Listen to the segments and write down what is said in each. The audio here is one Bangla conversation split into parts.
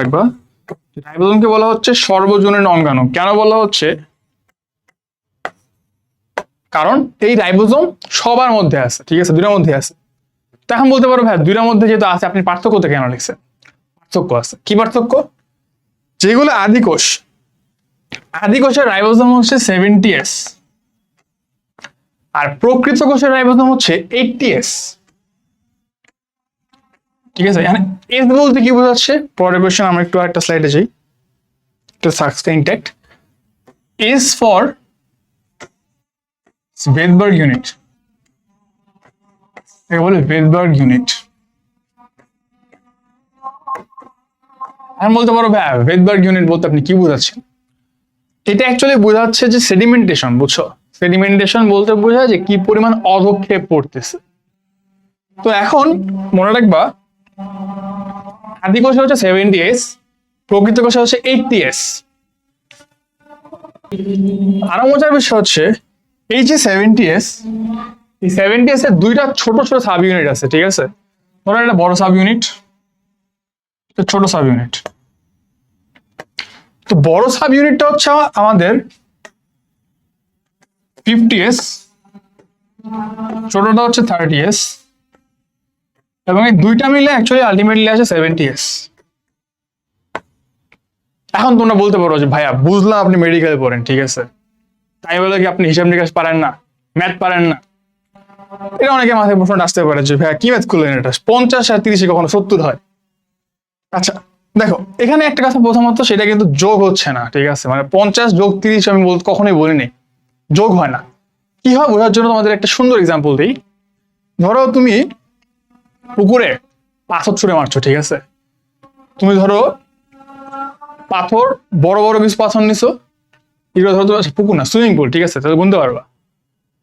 রাখবা রাইবোজোমকে বলা হচ্ছে সর্বজনীন অঙ্গাণু। কেন বলা হচ্ছে? কারণ এই রাইবোজোম সবার মধ্যে আছে, ঠিক আছে? দুটার মধ্যে আছে। বলতে পারো ভাই দুটার মধ্যে যেহেতু আছে, আপনি পার্থক্যতে কেন লিখছেন? পার্থক্য আছে। কি পার্থক্য? যেগুলো আদিকোষ। আদিকোষের রাইবোজোম হচ্ছে সেভেন্টি এস আর প্রকৃত কোষের রাইবোজোম হচ্ছে এইটটি এস ঠিক আছে? এখানে এস বলতে কি বোঝাচ্ছে? পরের কোশ্চেন আমরা একটু একটা স্লাইডে যাই। একটু সাকসটা intact S for Svedberg unit একে বলে ভেদবার্গ ইউনিট আমি বলতে পারো ভাই ভেদবার্গ ইউনিট বলতে আপনি কি বোঝাচ্ছেন? এটা অ্যাকচুয়ালি বোঝাচ্ছে যে সেডিমেন্টেশন বুঝছ? সেডিমেন্টেশন বলতে বোঝায় যে কি পরিমাণ অধক্ষেপ পড়তেছে তো এখন মনে রাখবা আদি কোষে হচ্ছে সেভেন্টি এস প্রকৃত কোষে হচ্ছে এইটটি এস আরও মজার বিষয় হচ্ছে, এই যে সেভেন্টি এস এই সেভেন্টি এস এর দুইটা ছোট ছোট সাব ইউনিট আছে, ঠিক আছে? ধরো একটা বড় সাব ইউনিট ছোট সাব ইউনিট তো বড় সাব ইউনিটটা হচ্ছে আমাদের ফিফটি এস ছোটটা হচ্ছে থার্টি এস এবং এই দুইটা মিলে অ্যাকচুয়ালি আলটিমেটলি আছে সেভেন্টি এস এখন তোমরা বলতে পারো যে, ভাইয়া, বুঝলাম আপনি মেডিকেলে পড়েন, ঠিক আছে? তাই বলে কি আপনি হিসাব নিকাশ পারেন না? ম্যাথ পারেন না? এটা অনেকে মাথায় প্রশ্ন আসতে পারে যে, ভাইয়া, কি ম্যাথ করলেন এটা? পঞ্চাশ আর তিরিশে কখনো সত্তর হয়? আচ্ছা দেখো, এখানে একটা কথা প্রথমত, সেটা কিন্তু যোগ হচ্ছে না, ঠিক আছে? মানে পঞ্চাশ যোগ তিরিশ আমি বল, কখনোই বলিনি। যোগ হয় না। কি হয়? বোঝার জন্য তোমাদের একটা সুন্দর এক্সাম্পল দিই। ধরো তুমি পুকুরে পাথর ছুঁড়ে মারছো, ঠিক আছে? তুমি ধরো পাথর, বড় বড় কিছু পাথর নিছো, এগুলো ধরো পুকুর না সুইমিং পুল ঠিক আছে? তাহলে গুনতে পারবা।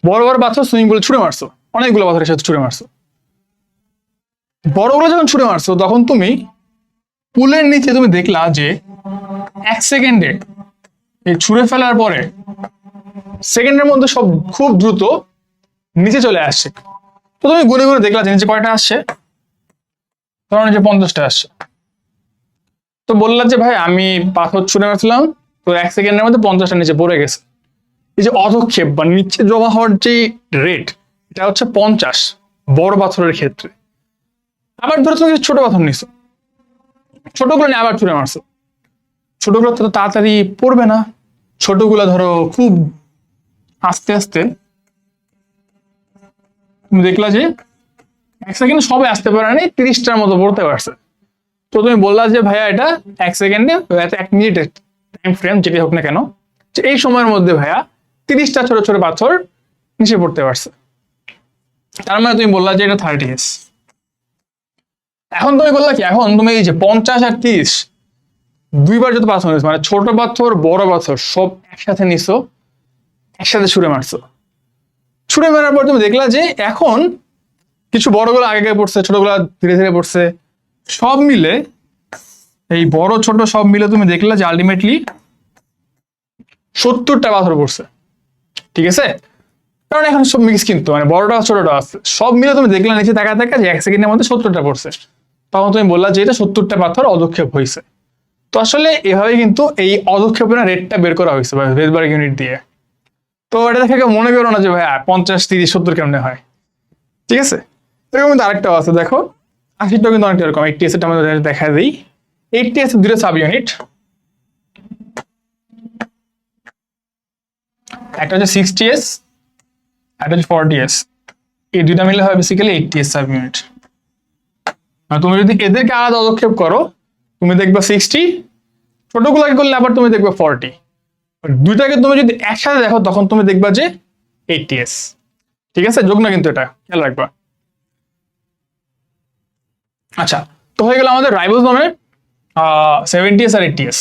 বড় বড় পাথর সুইমিং পুলে ছুঁড়ে মারছো, অনেকগুলো পাথরের সাথে ছুঁড়ে মারছো। বড়গুলো যখন ছুঁড়ে মারছো, তখন তুমি পুলের নিচে তুমি দেখলা যে এক সেকেন্ডে এই ছুঁড়ে ফেলার পরে সেকেন্ডের মধ্যে সব খুব দ্রুত নিচে চলে আসছে। তো তুমি গুনে গুনে দেখলা যে নিচে কয়টা আসছে? ধরো নিচে পঞ্চাশটা আসছে। তো বললাম যে, ভাই, আমি পাথর ছুঁড়ে মারছিলাম, তো এক সেকেন্ডের মধ্যে পঞ্চাশটা নিচে পড়ে গেছে। এই যে অধক্ষেপ বা নিচে জমা হওয়ার যে রেট এটা হচ্ছে পঞ্চাশ বড় পাথরের ক্ষেত্রে। আবার ধরো তুমি ছোট পাথর নিছো। ছোটগুলো নিয়ে আবার ছুঁড়ে মারছো। ছোটগুলো তো তাড়াতাড়ি পড়বে না। ছোটগুলো ধরো খুব আস্তে আস্তে তুমি দেখলা যে এক সেকেন্ডে সবাই আসতে পারে নাই তিরিশটার মতো পড়তে পারছে। তো তুমি বললা যে, ভাইয়া, এটা এক সেকেন্ডে এক মিনিটের টাইম ফ্রেম যেটি হোক না কেন। যে এই সময়ের মধ্যে, ভাইয়া, তিরিশটা ছোট ছোট পাথর নিচে পড়তে পারছে। তার মানে তুমি বললা যে, এটা থার্টি এস এখন তুমি বললা কি, এখন তুমি এই যে পঞ্চাশ আর তিরিশ, দুইবার যত পাথর নিছো মানে ছোট পাথর, বড় পাথর, সব একসাথে নিছো, একসাথে ছুঁড়ে মারছো। ছুঁড়ে মারার পর তুমি দেখলা যে এখন কিছু বড়গুলো আগে আগে পড়ছে, ছোটগুলো ধীরে ধীরে পড়ছে। সব মিলে, এই বড়, ছোট সব মিলে তুমি দেখলা যে আলটিমেটলি সত্তরটা পাথর পড়ছে। ঠিক আছে? কারণ এখন সব মিক্স কিন্তু মানে বড়টা, ছোটটা আছে। সব মিলে তুমি দেখলা নিচে দেখা দেখা যে এক সেকেন্ডের মধ্যে সত্তরটা পড়ছে। তখন তুমি বললা যে এটা সত্তরটা পাথর অদক্ষেপ হয়েছে তো আসলে এভাবে কিন্তু এই অদক্ষেপের রেটটা বের করা হয়েছে ভেদবার্গ ইউনিট দিয়ে। তো এটা দেখে মনে করো না যে ভাই পঞ্চাশ, তিরিশ, সত্তর কেমনে হয়? ঠিক আছে? এরকম কিন্তু আরেকটাও আছে, দেখো। আশিটাও কিন্তু অনেকটা এরকম। এইটটি এস আমাদের দেখা দিই। এইটটি এস দুটো সাব ইউনিট একটা হচ্ছে সিক্সটি এস একটা হচ্ছে ফর্টি এস এই দুইটা মিলে হয় basically eighty S sub unit তুমি যদি এদেরকে আলাদা পদক্ষেপ করো, তুমি দেখবে সিক্সটি ছোটগুলোকে করলে আবার তুমি দেখবে ফর্টি দুইটাকে তুমি যদি একসাথে দেখো, তখন তুমি দেখবা যে এইটিএস ঠিক আছে? যোগ না কিন্তু এটা, খেয়াল রাখবা। আচ্ছা তো হয়ে গেল আমাদের রাইবোজোমের সেভেন্টিএস আর এইটটি এস